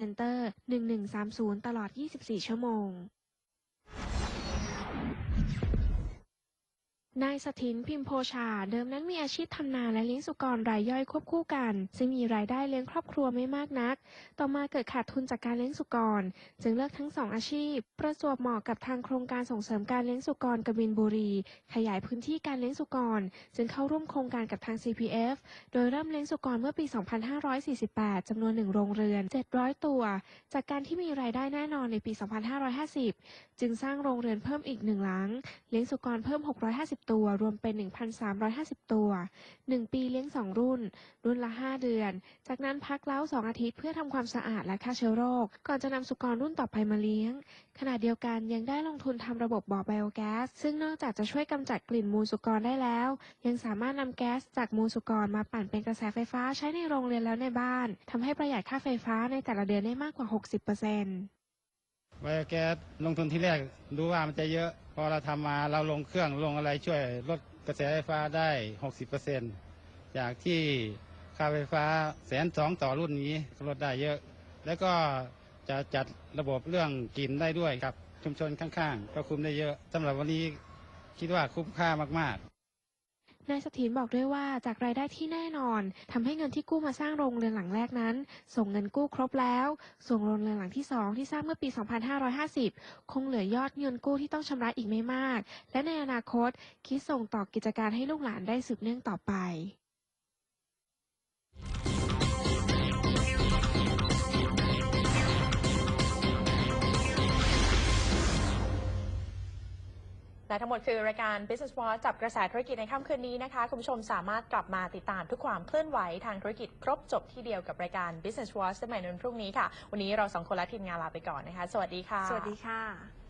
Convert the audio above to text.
เซ็นเตอร์ 1130 ตลอด 24 ชั่วโมง นายสถินพิมโพชา เดิมนั้นมีอาชีพทำนาและเลี้ยงสุกรรายย่อยควบคู่กัน ซึ่งมีรายได้เลี้ยงครอบครัวไม่มากนัก ต่อมาเกิดขาดทุนจากการเลี้ยงสุกร จึงเลิกทั้งสองอาชีพ ประจวบเหมาะกับทางโครงการส่งเสริมการเลี้ยงสุกรกบินบุรี ขยายพื้นที่การเลี้ยงสุกร จึงเข้าร่วมโครงการกับทาง CPF โดยเริ่มเลี้ยงสุกรเมื่อปี 2548จำนวนหนึ่งโรงเรือน 700 ตัว จากการที่มีรายได้แน่นอนในปี 2550 จึงสร้างโรงเรือนเพิ่มอีกหนึ่งหลัง เลี้ยงสุกรเพิ่ม 650ตัว รวมเป็น 1,350 ตัว 1 ปีเลี้ยง 2 รุ่น รุ่นละ 5 เดือน จากนั้นพักเล้า 2 อาทิตย์เพื่อทำความสะอาดและฆ่าเชื้อโรค ก่อนจะนำสุกรรุ่นต่อไปมาเลี้ยง ขณะเดียวกันยังได้ลงทุนทำระบบบ่อไบโอแก๊ส ซึ่งนอกจากจะช่วยกำจัดกลิ่นมูลสุกรได้แล้ว ยังสามารถนำแก๊สจากมูลสุกรมาปั่นเป็นกระแสไฟฟ้าใช้ในโรงเรียนแล้วในบ้านทำให้ประหยัดค่าไฟฟ้าในแต่ละเดือนได้มากกว่า 60% ไบโอแก๊สลงทุนที่แรกดูว่ามันจะเยอะ พอเราทำมาเราลงเครื่องลงอะไรช่วยลดกระแสไฟฟ้าได้ 60%จากที่ค่าไฟฟ้าแสนสองต่อรุ่นนี้ลดได้เยอะ แล้วก็จะจัดระบบเรื่องกินได้ด้วยครับชุมชนข้างๆ ก็คุมได้เยอะสำหรับวันนี้คิดว่าคุ้มค่ามากๆ นายสถินบอกด้วยว่าจากรายได้ที่แน่นอนทำให้เงินที่กู้มาสร้างโรงเรือนหลังแรกนั้น ส่งเงินกู้ครบแล้ว ส่งโรงเรือนหลังที่ 2 ที่สร้างเมื่อปี 2550 คงเหลือยอดเงินกู้ที่ต้องชำระอีกไม่มาก และในอนาคตคิดส่งต่อกิจการให้ลูกหลานได้สืบเนื่องต่อไป และทั้งหมดคือรายการ Business Watch จับกระแสธุรกิจในค่ำคืนนี้นะคะ คุณผู้ชมสามารถกลับมาติดตามทุกความเคลื่อนไหวทางธุรกิจครบจบที่เดียวกับรายการ Business Watch ได้ใหม่ในวันพรุ่งนี้ค่ะ วันนี้เราสองคนและทีมงานลาไปก่อนนะคะ สวัสดีค่ะ สวัสดีค่ะ